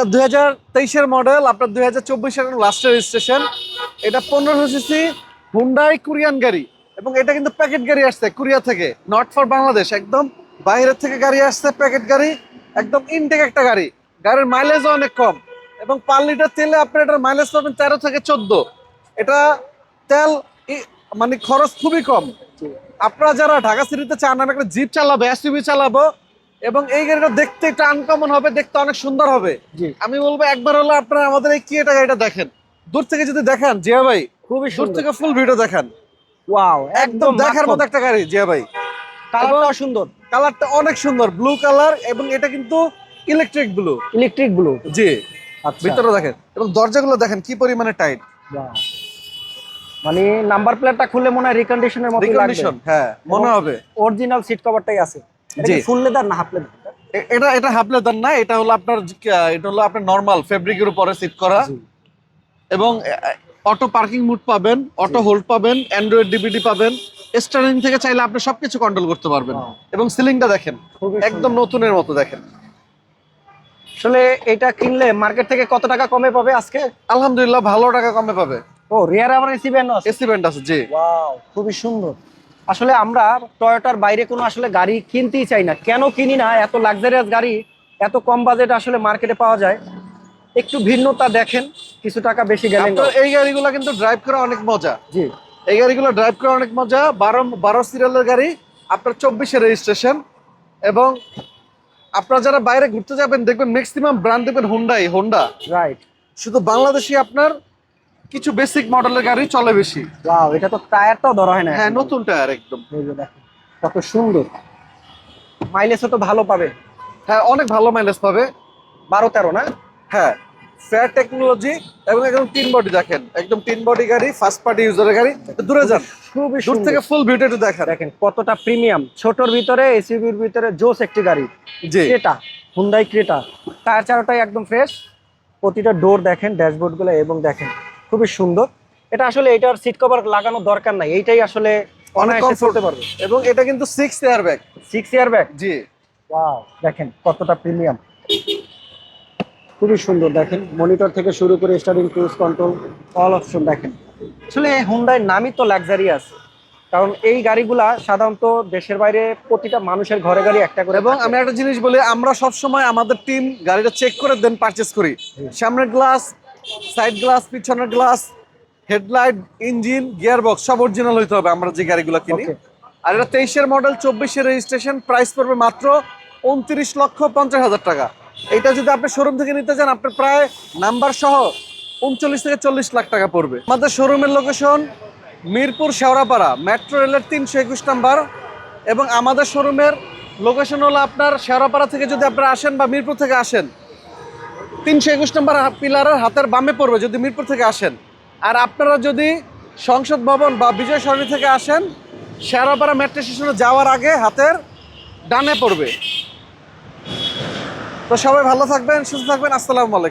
এটা দুই হাজার তেইশের মডেল আপনার দুই হাজার চব্বিশের লাস্টের রেজিস্ট্রেশন এটা পনেরো সিসি হুন্ডাই কোরিয়ান গাড়ি এবং এটা কিন্তু প্যাকেট গাড়ি আসছে কোরিয়া থেকে নট ফর বাংলাদেশ একদম বাইরের থেকে গাড়ি আসছে প্যাকেট গাড়ি, একদম ইনটেক একটা গাড়ি। গাড়ির মাইলেজও অনেক কম এবং পার লিটার তেলে আপনি এটার মাইলেজ পাবেন তেরো থেকে চোদ্দ। এটা তেল মানে খরচ খুবই কম। আপনারা যারা ঢাকা সিটিতে চান, আমি একটা জিপ চালাবো এসইউভি চালাবো এবং এই গাড়িটা দেখতে একটু আনকমন হবে দেখতে অনেক সুন্দর হবে। আমি বলব একবার হলো আপনারা আমাদের এই কিয়েটা গাড়িটা দেখেন। দূর থেকে যদি দেখেন জিয়া ভাই খুবই দূর সুন্দর। থেকে ফুল ভিডিও দেখেন। ওয়াও একদম দেখার মতো একটা গাড়ি জিয়া ভাই। কালারটাও সুন্দর। কালারটা অনেক সুন্দর ব্লু কালার এবং এটা কিন্তু ইলেকট্রিক ব্লু ইলেকট্রিক ব্লু জি। আচ্ছা। ভিতরে দেখেন এবং দরজাগুলো দেখেন কি পরিমাণে টাইট. মানে নাম্বার প্লেটটা খুলে মনে হয় রিকন্ডিশনের মতো লাগবে। রিকন্ডিশন হ্যাঁ মনে হবে। অরিজিনাল সিট কভারটাই আছে। জি। ফুল লেদার না হাফ লেদার এটা এটা হাফ লেদার না এটা হলো আপনার এটা হলো আপনার নরমাল ফেব্রিকের উপরে সিট করা। এবং অটো পার্কিং মুড পাবেন অটো হোল্ড পাবেন অ্যান্ড্রয়েড ডিভিডি পাবেন। স্টারিং থেকে চাইলে আপনি সবকিছু কন্ট্রোল করতে পারবেন. এবং সিলিংটা দেখেন একদম নতুনের মতো দেখেন। আসলে এটা কিনলে মার্কেট থেকে কত টাকা কমে পাবে আজকে? আলহামদুলিল্লাহ ভালো টাকা কমে পাবে। ও রিয়ার আবার এসি ব্যান্ড আছে? এসি ব্যান্ড আছে জি। ওয়াও খুবই সুন্দর। আসলে আমরা টয়োটার বাইরে কোনো আসলে গাড়ি কিনতেই চাই না। কেন কিনি না? এত লাক্সারিয়াস গাড়ি এত কম বাজেট আসলে মার্কেটে পাওয়া যায়। একটু ভিন্নতা দেখেন কিছু টাকা বেশি গেলেন আপনার এই গাড়িগুলো কিন্তু ড্রাইভ করা অনেক মজা। জি। এই গাড়িগুলো ড্রাইভ করা অনেক মজা। বারো বারো সিরিয়ালের গাড়ি আপনার চব্বিশে রেজিস্ট্রেশন এবং আপনারা যারা বাইরে ঘুরতে যাবেন দেখবেন ম্যাক্সিমাম ব্র্যান্ড দেখবেন হুন্ডাই হোন্ডা রাইট শুধু বাংলাদেশি আপনার কিছু বেসিক মডেলের গাড়ি চলে বেশি। ওয়াও এটা তো টায়ারটাও ধরা হয় না হ্যাঁ নতুন টায়ার একদম। এই যে দেখেন কত সুন্দর। মাইলেজও তো ভালো পাবে। হ্যাঁ অনেক ভালো মাইলেজ পাবে। বারো তেরো না? হ্যাঁ ফেয়ার টেকনোলজি এবং একদম তিন বডি দেখেন। একদম তিন বডি গাড়ি ফার্স্ট পার্টি ইউজারের গাড়ি। দূরে যান। খুবই দূর থেকে ফুল ভিউটা দেখেন। দেখেন কতটা প্রিমিয়াম ছোটর ভিতরে এসইউভির ভিতরে জোস একটি গাড়ি। জি। Creta Hyundai Creta. টায়ার চারোটাই একদম ফ্রেশ প্রতিটা ডোর দেখেন ড্যাশবোর্ডগুলো এবং দেখেন। খুবই সুন্দর। এটা আসলে এটার সিট কভার লাগানোর দরকার নাই। এইটাই আসলে অনেক চলতে পারবে। এবং এটা কিন্তু six air bag six air bag জি। ওয়াও দেখেন কতটা প্রিমিয়াম খুবই সুন্দর দেখেন। মনিটর থেকে শুরু করে starting cruise control all option দেখেন। আসলে হুন্ডাই নামই তো লাক্সারিয়াস কারণ এই গাড়িগুলা সাধারণত দেশের বাইরে প্রতিটা মানুষের ঘরে গাড়ি একটা করে এবং আমি একটা জিনিস বলি আমরা সব সময় আমাদের টিম গাড়িটা চেক করে দেন পারচেস করি। সামনের গ্লাস সাইড গ্লাস পিছনের glass headlight engine gear box সব অরিজিনাল হইতে হবে আমরা যে গাড়িগুলো কিনি। আর এটা তেইশের মডেল চব্বিশের রেজিস্ট্রেশন প্রাইস পড়বে মাত্র উনত্রিশ লক্ষ পঞ্চাশ হাজার টাকা। এটা যদি আপনি শোরুম থেকে নিতে চান আপনার প্রায় নাম্বার সহ উনচল্লিশ থেকে চল্লিশ লাখ টাকা পড়বে। আমাদের শোরুমের লোকেশন মিরপুর শেওড়াপাড়া মেট্রো রেলের তিনশো একুশ নাম্বার। এবং আমাদের শোরুমের লোকেশন হলো আপনার শেওড়াপাড়া থেকে যদি আপনারা আসেন বা মিরপুর থেকে আসেন তিনশো একুশ নম্বর পিলারের হাতের বামে পড়বে যদি মিরপুর থেকে আসেন। আর আপনারা যদি সংসদ ভবন বা বিজয় সরণি থেকে আসেন শেয়ারাপাড়া মেট্রো স্টেশনে যাওয়ার আগে হাতের ডানে পড়বে। তো সবাই ভালো থাকবেন, সুস্থ থাকবেন, আসসালামু আলাইকুম।